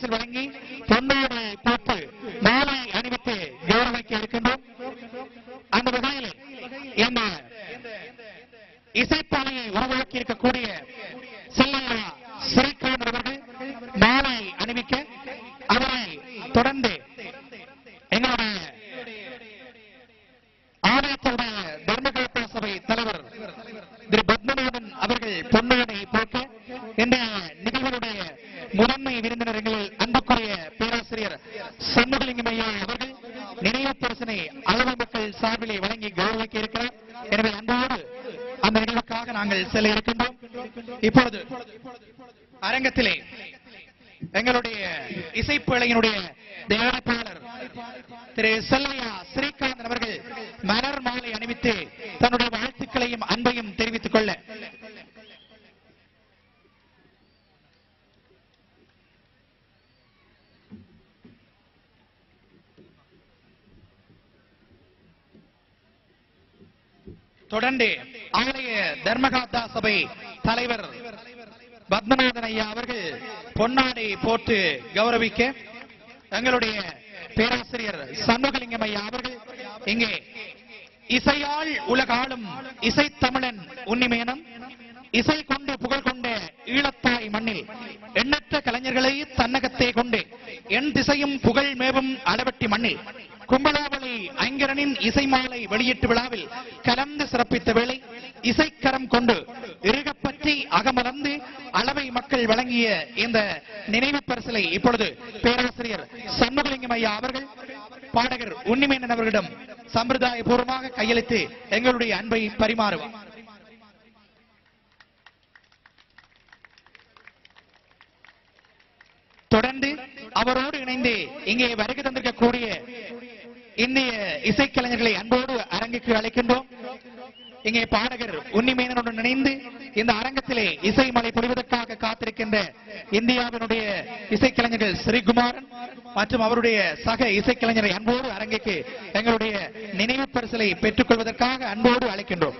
பரிசில் வழங்கி பொன்னோடு போட்டு மாலை அணிவித்து கௌரவிக்க இருக்கின்றோம். அந்த வகையில் இந்த இசைப்பாலையை உருவாக்கி இருக்கக்கூடிய செல்லையா ஸ்ரீகாந்த் அவர்கள் மாலை அணிவிக்க அவரை தொடர்ந்து எங்களுடைய ஆலயத்துடைய தர்மகோபுர சபை தலைவர் திரு பத்மநாபன் அவர்கள் பொன்னையனை போக்க இந்த நிகழ்வுடைய முதன்மை விருந்தினர் எங்களில் அன்புக்குரிய பேராசிரியர் சண்முகலிங்கம் ஐயா அவர்கள் நினைவு அளவு மக்கள் சார்பிலே வழங்கி கௌரவிக்க இருக்கிறார் எனவே அன்போடு அந்த நிகழ்வுக்காக நாங்கள் செல்ல இருக்கின்றோம். இப்பொழுது அரங்கத்திலே எங்களுடைய இசைப்பிழையினுடைய தயாரிப்பாளர் திரு செல்லையா ஸ்ரீகாந்த் அவர்கள் மலர் மாலை அணிவித்து தன்னுடைய வாழ்த்துக்களையும் அன்பையும் தெரிவித்துக் கொள்ள தொடர்ந்து ஆலய தர்மகாத்தா சபை தலைவர் பத்மநாதன் ஐயா அவர்கள் பொன்னாடை போட்டு கௌரவிக்க எங்களுடைய பேராசிரியர் சண்முகலிங்கம் ஐயா அவர்கள் இங்கே இசையால் உலகாலும் இசை தமிழன் உன்னிமேனம் இசை கொண்டு புகழ் கொண்ட ஈழத்தாய் மண்ணில் எண்ணற்ற கலைஞர்களை தன்னகத்தே கொண்டு என் திசையும் புகழ் மேவும் அளவட்டி மண்ணில் கும்பலாவளி ஐங்கரனின் இசை மாலை வெளியீட்டு விழாவில் கலந்து சிறப்பித்த வேளை இசைக்கரம் கொண்டு இருகப்பற்றி அகமலர்ந்து அளவை மக்கள் வழங்கிய இந்த நினைவு பரிசலை இப்பொழுது பேராசிரியர் சண்முகலிங்கம் ஐயா அவர்கள் பாடகர் உன்னிமேனன் அவர்களிடம் சம்பிரதாய பூர்வமாக கையளித்து எங்களுடைய அன்பை பரிமாறுவார் தொடர்ந்து அவரோடு இணைந்து இங்கே வருகை தந்திருக்கக்கூடிய இந்திய இசைக்கலைஞர்களை அன்போடு அரங்குக்கு அழைக்கின்றோம். இங்கே பாடகர் உன்னிமேனனுடன் இணைந்து இந்த அரங்கத்திலே இசை மலை பொழிவதற்காக காத்திருக்கின்ற இந்தியாவினுடைய இசைக்கலைஞர்கள் ஸ்ரீகுமாரன் மற்றும் அவருடைய சக இசைக்கலைஞரை அன்போடு அரங்குக்கு எங்களுடைய நினைவு பரிசலை பெற்றுக் கொள்வதற்காக அன்போடு அழைக்கின்றோம்.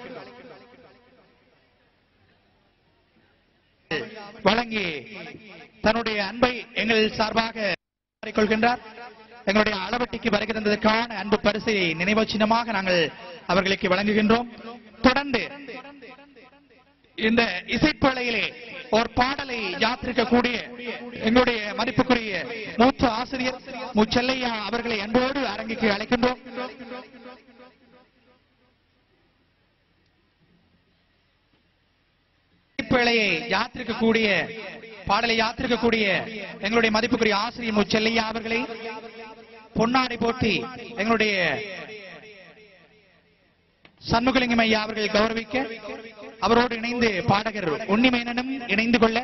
வழங்கி தன்னுடைய அன்பை எங்கள் சார்பாக கொள்கின்றார் எங்களுடைய அளவட்டிக்கு வருகை தந்ததற்கான அன்பு பரிசை நினைவு சின்னமாக நாங்கள் அவர்களுக்கு வழங்குகின்றோம். தொடர்ந்து இந்த இசைப்பேழையிலே ஒரு பாடலை யாத்திருக்கக்கூடிய எங்களுடைய மதிப்புக்குரிய மூத்த ஆசிரியர் முச்செல்லையா அவர்களை அன்போடு அரங்கிக்கு அழைக்கின்றோம். இசைப்பேழையை யாத்திருக்கக்கூடிய பாடலை யாத்திருக்கக்கூடிய எங்களுடைய மதிப்புக்குரிய ஆசிரியர் முச்செல்லையா அவர்களை பொன்னாடை போட்டி எங்களுடைய சண்முகலிங்கம் ஐயா அவர்கள் கௌரவிக்க அவரோடு இணைந்து பாடகர் உன்னிமேனனும் இணைந்து கொள்ள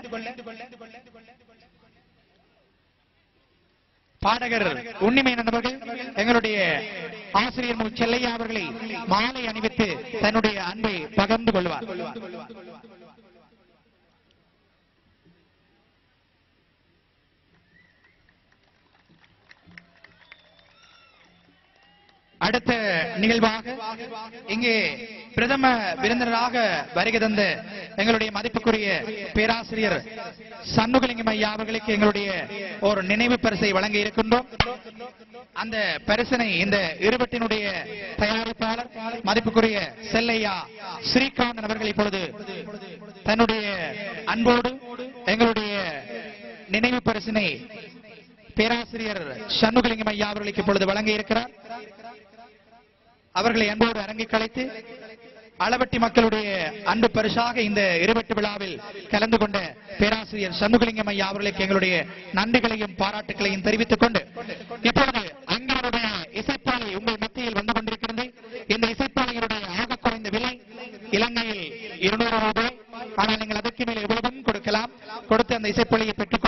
பாடகர் உன்னிமேனன் அவர்கள் எங்களுடைய ஆசிரியர் மு. செல்லையா அவர்களை மாலை அணிவித்து தன்னுடைய அன்பை பகிர்ந்து கொள்வார் அடுத்த நிகழ்வாக இங்கே பிரதம விருந்தினராக வருகை தந்த எங்களுடைய மதிப்புக்குரிய பேராசிரியர் சண்முகலிங்கம் ஐயா அவர்களுக்கு எங்களுடைய ஒரு நினைவு பரிசை வழங்க இருக்கின்றோம். அந்த பரிசனை இந்த இருவட்டினுடைய தயாரிப்பாளர் மதிப்புக்குரிய செல்லையா ஸ்ரீகாந்தன் அவர்கள் இப்பொழுது தன்னுடைய அன்போடு எங்களுடைய நினைவு பரிசினை பேராசிரியர் சண்முகலிங்கம் ஐயா அவர்களுக்கு இப்பொழுது வழங்க இருக்கிறார். அவர்களை அன்போடு அரங்கை கலைத்து அளவட்டி மக்களுடைய அன்பு பரிசாக இந்த இருவட்டு விழாவில் கலந்து கொண்ட பேராசிரியர் சண்முகலிங்கம் ஐயா அவர்களுக்கு எங்களுடைய நன்றிகளையும் பாராட்டுகளையும் தெரிவித்துக் கொண்டு இப்பொழுது அங்கிருடைய இசைப்பாலை உங்கள் மத்தியில் வந்து கொண்டிருக்கிறது. இந்த இசைப்பாலையினுடைய ஆக குறைந்த விலை இலங்கையில் இருநூறு ரூபாய். ஆனால் நீங்கள் அதற்கு மேல் எவ்வளவும் கொடுக்கலாம். கொடுத்து அந்த இசைப்பொழியை பெற்றுக்